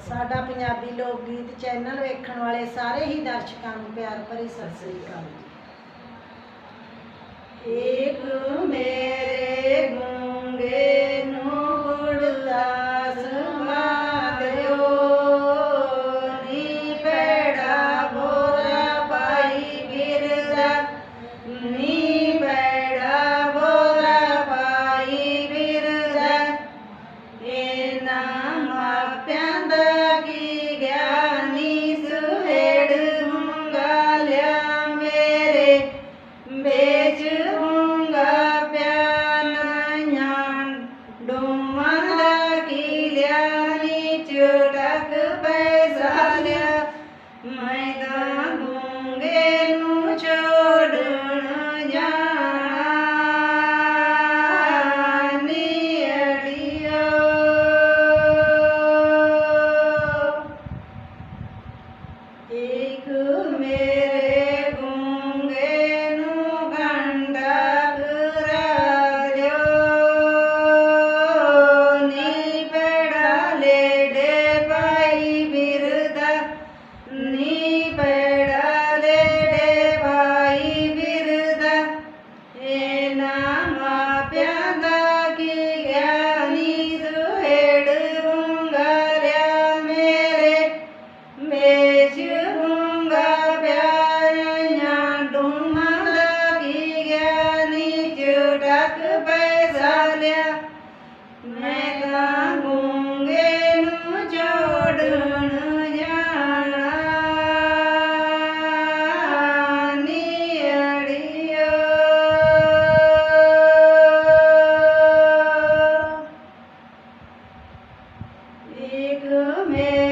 ਸਾਡਾ ਪੰਜਾਬੀ ਲੋਕ ਗੀਤ ਚੈਨਲ ਵੇਖਣ ਵਾਲੇ ਸਾਰੇ ਹੀ ਦਰਸ਼ਕਾਂ ਨੂੰ ਪਿਆਰ ਭਰੀ ਸਤਿ ਸ੍ਰੀ ਅਕਾਲ। ਏਕ ਮੇਰੇ ਗੂੰਗੇ ਨੂੰ ਗੁਰਦਾਸ ਮਾਦਿਓ, ਨੀ ਪੈੜਾ ਬੋਰਾ ਪਾਈ ਬਿਰਦਾ, ਨੀ ਪੈੜਾ ਬੋਰਾ ਪਾਈ ਬਿਰਦਾ। ਇਹਨਾਂ ਮਾਪਿਆਂ ਦਾ ਇੱਕ ਮੇਰੇ amém.